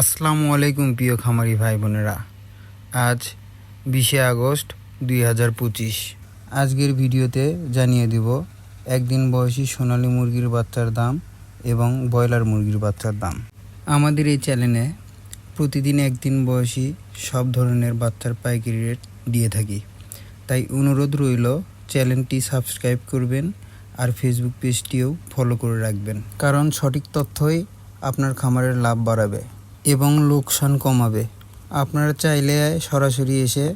আসসালামু আলাইকুম প্রিয় খামারি ভাই বোনেরা। আজ বিশে আগস্ট দুই হাজার পঁচিশ। আজকের ভিডিওতে জানিয়ে দিব, একদিন বয়সী সোনালী মুরগির বাচ্চার দাম এবং ব্রয়লার মুরগির বাচ্চার দাম। আমাদের এই চ্যানেলে প্রতিদিন একদিন বয়সী সব ধরনের বাচ্চার পাইকারি রেট দিয়ে থাকি। তাই অনুরোধ রইল, চ্যানেলটি সাবস্ক্রাইব করবেন আর ফেসবুক পেজটিও ফলো করে রাখবেন। কারণ সঠিক তথ্যই আপনার খামারের লাভ বাড়াবে। এবং লোকসান কমাবে। আপনারা চাইলে সরাসরি এসে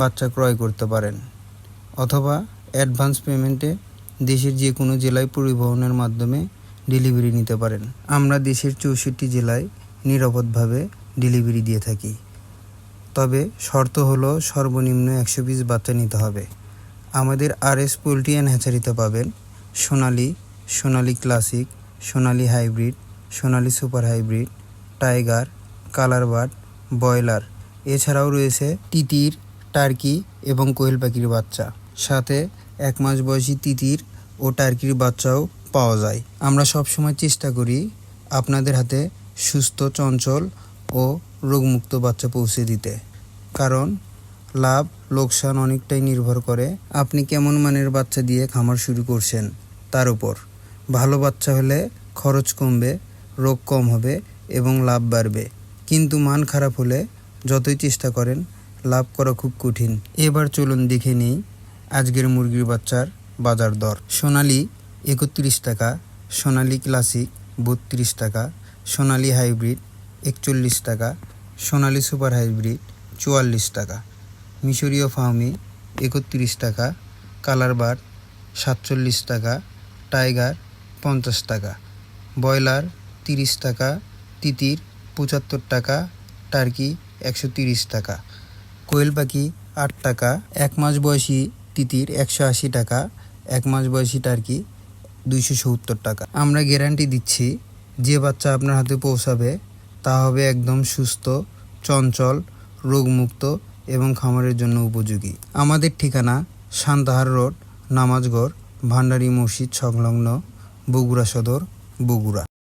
বাচ্চা ক্রয় করতে পারেন, অথবা অ্যাডভান্স পেমেন্টে দেশের যে কোনো জেলায় পরিবহনের মাধ্যমে ডেলিভারি নিতে পারেন। আমরা দেশের চৌষট্টি জেলায় নিরাপদভাবে ডেলিভারি দিয়ে থাকি। তবে শর্ত হলো সর্বনিম্ন একশো পিস বাচ্চা নিতে হবে। আমাদের আর এস পোলট্রি অ্যান্ড হ্যাচারিতে পাবেন Sonali Sonali classic, Sonali hybrid, Sonali super hybrid tiger, colour bird, broiler. এছাড়াও রয়েছে তিতির, টার্কি এবং কোয়েল পাখির বাচ্চা। সাথে এক মাস বয়সী তিতির ও টার্কির বাচ্চাও পাওয়া যায়। আমরা সবসময় চেষ্টা করি আপনাদের হাতে সুস্থ, চঞ্চল ও রোগমুক্ত বাচ্চা পৌঁছে দিতে। কারণ লাভ, লোকসান অনেকটাই নির্ভর করে আপনি কেমন মানের বাচ্চা দিয়ে খামার শুরু করছেন, তার উপর। ভালো বাচ্চা হলে খরচ কমবে, রোগ কম হবে এবং লাভ বাড়বে। কিন্তু মান খারাপ হলে যতই চেষ্টা করেন, লাভ করা খুব কঠিন। এবার চলুন দেখে নিই আজকের মুরগির বাচ্চার বাজার দর। সোনালি একত্রিশ টাকা, সোনালি ক্লাসিক বত্রিশ টাকা, সোনালি হাইব্রিড একচল্লিশ টাকা, সোনালি সুপার হাইব্রিড চুয়াল্লিশ টাকা। মিশরীয় ফার্মি একত্রিশ টাকা, কালার বার সাতচল্লিশ টাকা, টাইগার পঞ্চাশ টাকা, ব্রয়লার তিরিশ টাকা তিতির, পঁচাত্তর টাকা, টার্কি, একশো তিরিশ টাকা। কোয়েল পাখি আট টাকা। এক মাস বয়সী তিতির, একশো আশি টাকা। এক মাস বয়সী টার্কি, দুইশো সত্তর টাকা। আমরা গ্যারান্টি দিচ্ছি, যে বাচ্চা আপনার হাতে পৌঁছাবে, তা হবে একদম সুস্থ, চঞ্চল, রোগমুক্ত এবং খামারের জন্য উপযোগী। আমাদের ঠিকানা সান্তাহার রোড, নামাজগড়, ভান্ডারী মসজিদ সংলগ্ন বগুড়া সদর, বগুড়া।